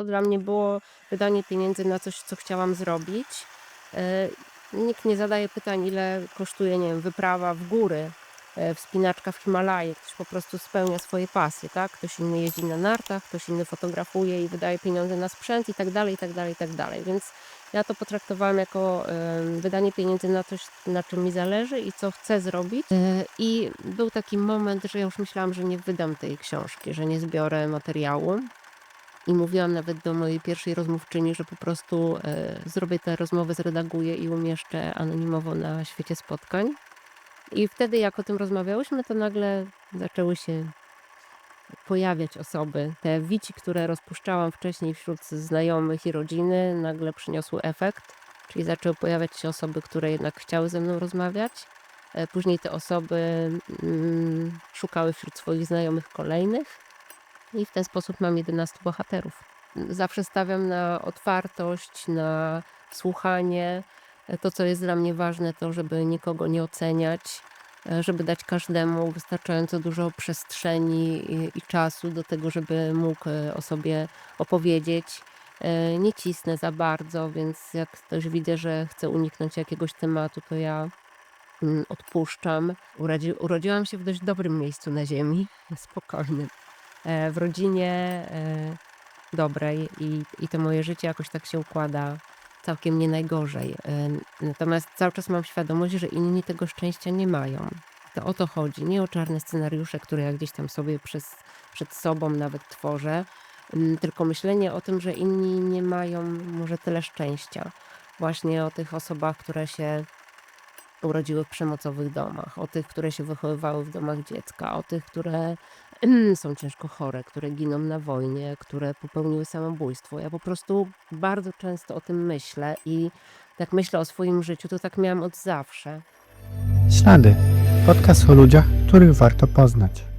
To dla mnie było wydanie pieniędzy na coś, co chciałam zrobić. E, Nikt nie zadaje pytań, ile kosztuje, nie wiem, wyprawa w góry, e, wspinaczka w Himalaje. Ktoś po prostu spełnia swoje pasje, tak? Ktoś inny jeździ na nartach, ktoś inny fotografuje i wydaje pieniądze na sprzęt i tak dalej, i tak dalej, i tak dalej. Więc ja to potraktowałam jako wydanie pieniędzy na coś, na czym mi zależy i co chcę zrobić. E, I był taki moment, że ja już myślałam, że nie wydam tej książki, że nie zbiorę materiału. I mówiłam nawet do mojej pierwszej rozmówczyni, że po prostu e, zrobię te rozmowy, zredaguję i umieszczę anonimowo na świecie spotkań. I wtedy, jak o tym rozmawiałyśmy, to nagle zaczęły się pojawiać osoby. Te wici, które rozpuszczałam wcześniej wśród znajomych i rodziny, nagle przyniosły efekt. Czyli zaczęły pojawiać się osoby, które jednak chciały ze mną rozmawiać. E, Później te osoby mm, szukały wśród swoich znajomych kolejnych. I w ten sposób mam 11 bohaterów. Zawsze stawiam na otwartość, na słuchanie. To, co jest dla mnie ważne, to żeby nikogo nie oceniać, żeby dać każdemu wystarczająco dużo przestrzeni i, i czasu do tego, żeby mógł e, o sobie opowiedzieć. E, Nie cisnę za bardzo, więc jak ktoś widzę, że chce uniknąć jakiegoś tematu, to ja mm, odpuszczam. Urodzi, urodziłam się w dość dobrym miejscu na ziemi, spokojnym w rodzinie e, dobrej i, i to moje życie jakoś tak się układa całkiem nie najgorzej. E, Natomiast cały czas mam świadomość, że inni tego szczęścia nie mają. To o to chodzi, nie o czarne scenariusze, które ja gdzieś tam sobie przez, przed sobą nawet tworzę, tylko myślenie o tym, że inni nie mają może tyle szczęścia. Właśnie o tych osobach, które się urodziły w przemocowych domach, o tych, które się wychowywały w domach dziecka, o tych, które są ciężko chore, które giną na wojnie, które popełniły samobójstwo. Ja po prostu bardzo często o tym myślę i jak myślę o swoim życiu, to tak miałam od zawsze. Ślady. Podcast o ludziach, których warto poznać.